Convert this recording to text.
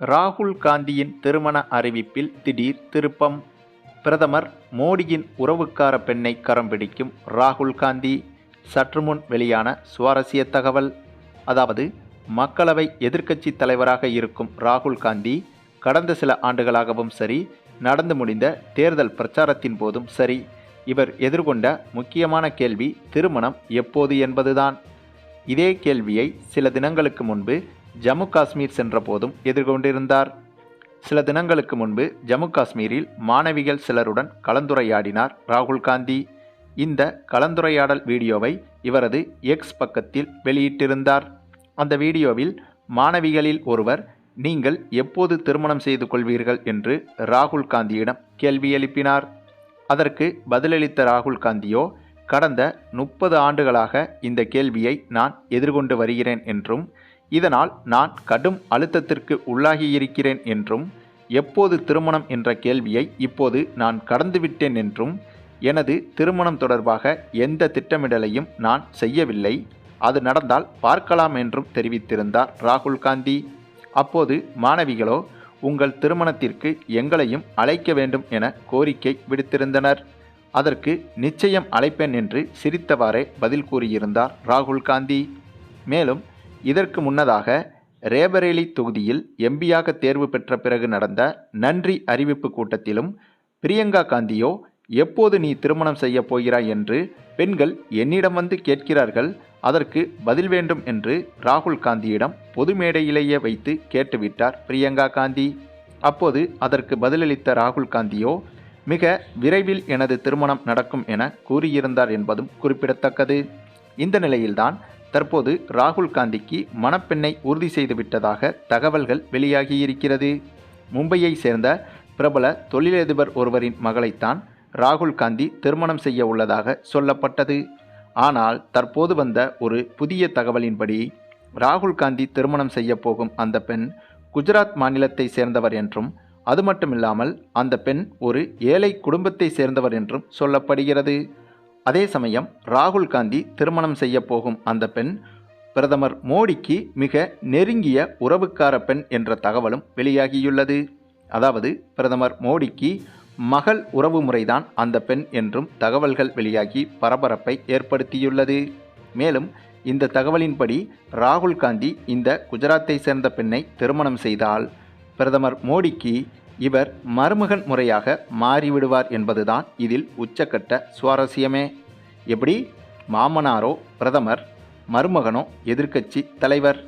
ராகுல் காந்தியின் திருமண அறிவிப்பில் திடீர் திருப்பம். பிரதமர் மோடியின் உறவுக்கார பெண்ணை கரம் பிடிக்கும் ராகுல் காந்தி. சற்று முன் வெளியான சுவாரஸ்ய தகவல். அதாவது மக்களவை எதிர்க்கட்சி தலைவராக இருக்கும் ராகுல் காந்தி கடந்த சில ஆண்டுகளாகவும் சரி நடந்து முடிந்த தேர்தல் பிரச்சாரத்தின் போதும் சரி. இவர் எதிர்கொண்ட முக்கியமான கேள்வி திருமணம் எப்போது என்பதுதான். இதே கேள்வியை சில தினங்களுக்கு முன்பு ஜம்மு காஷ்மீர் சென்றபோதும் எதிர்கொண்டிருந்தார். சில தினங்களுக்கு முன்பு ஜம்மு காஷ்மீரில் மாணவிகள் சிலருடன் கலந்துரையாடினார் ராகுல் காந்தி. இந்த கலந்துரையாடல் வீடியோவை இவரது எக்ஸ் பக்கத்தில் வெளியிட்டிருந்தார். அந்த வீடியோவில் மாணவிகளில் ஒருவர் நீங்கள் எப்போது திருமணம் செய்து கொள்வீர்கள்? என்று ராகுல் காந்தியிடம் கேள்வி எழுப்பினார். அதற்கு பதிலளித்த ராகுல் காந்தியோ கடந்த முப்பது ஆண்டுகளாக இந்த கேள்வியை நான் எதிர்கொண்டு வருகிறேன் என்றும் இதனால் நான் கடும் அழுத்தத்திற்கு உள்ளாகியிருக்கிறேன் என்றும் எப்போது திருமணம் என்ற கேள்வியை இப்போது நான் கடந்துவிட்டேன் என்றும் எனது திருமணம் தொடர்பாக எந்த திட்டமிடலையும் நான் செய்யவில்லை. அது நடந்தால் பார்க்கலாம் என்றும் தெரிவித்திருந்தார் ராகுல் காந்தி. அப்போது மாணவிகளோ உங்கள் திருமணத்திற்கு எங்களையும் அழைக்க வேண்டும் என கோரிக்கை விடுத்திருந்தனர். அதற்கு நிச்சயம் அழைப்பேன் என்று சிரித்தவாறே பதில் கூறியிருந்தார் ராகுல் காந்தி. மேலும் இதற்கு முன்னதாக ரேபரேலி தொகுதியில் எம்பியாக தேர்வு பெற்ற பிறகு நடந்த நன்றி அறிவிப்பு கூட்டத்திலும் பிரியங்கா காந்தியோ எப்போது நீ திருமணம் செய்யப் போகிறாய்? என்று பெண்கள் என்னிடம் வந்து கேட்கிறார்கள். அதற்கு பதில் வேண்டும் என்று ராகுல் காந்தியிடம் பொது மேடையிலேயே வைத்து கேட்டுவிட்டார் பிரியங்கா காந்தி. அப்போது அதற்கு பதிலளித்த ராகுல் காந்தியோ மிக விரைவில் எனது திருமணம் நடக்கும் என கூறியிருந்தார் என்பதும் குறிப்பிடத்தக்கது. இந்த நிலையில்தான் தற்போது ராகுல் காந்திக்கு மணப்பெண்ணை உறுதி செய்துவிட்டதாக தகவல்கள் வெளியாகியிருக்கிறது. மும்பையை சேர்ந்த பிரபல தொழிலதிபர் ஒருவரின் மகளைத்தான் ராகுல் காந்தி திருமணம் செய்ய உள்ளதாக சொல்லப்பட்டது. ஆனால் தற்போது வந்த ஒரு புதிய தகவலின்படி ராகுல் காந்தி திருமணம் செய்ய போகும் அந்த பெண் குஜராத் மாநிலத்தை சேர்ந்தவர் என்றும் அது மட்டுமில்லாமல் அந்த பெண் ஒரு ஏழை குடும்பத்தை சேர்ந்தவர் என்றும் சொல்லப்படுகிறது. அதே சமயம் ராகுல் காந்தி திருமணம் செய்ய போகும் அந்த பெண் பிரதமர் மோடிக்கு மிக நெருங்கிய உறவுக்கார பெண் என்ற தகவலும் வெளியாகியுள்ளது. அதாவது பிரதமர் மோடிக்கு மகள் உறவு முறைதான் அந்த பெண் என்றும் தகவல்கள் வெளியாகி பரபரப்பை ஏற்படுத்தியுள்ளது. மேலும் இந்த தகவலின்படி ராகுல் காந்தி இந்த குஜராத்தை சேர்ந்த பெண்ணை திருமணம் செய்தால் பிரதமர் மோடிக்கு இவர் மருமகன் முறையாக மாறிவிடுவார் என்பதுதான் இதில் உச்சக்கட்ட சுவாரஸ்யமே. எப்படி? மாமனாரோ பிரதமர் மருமகனோ எதிர்க்கட்சி தலைவர்.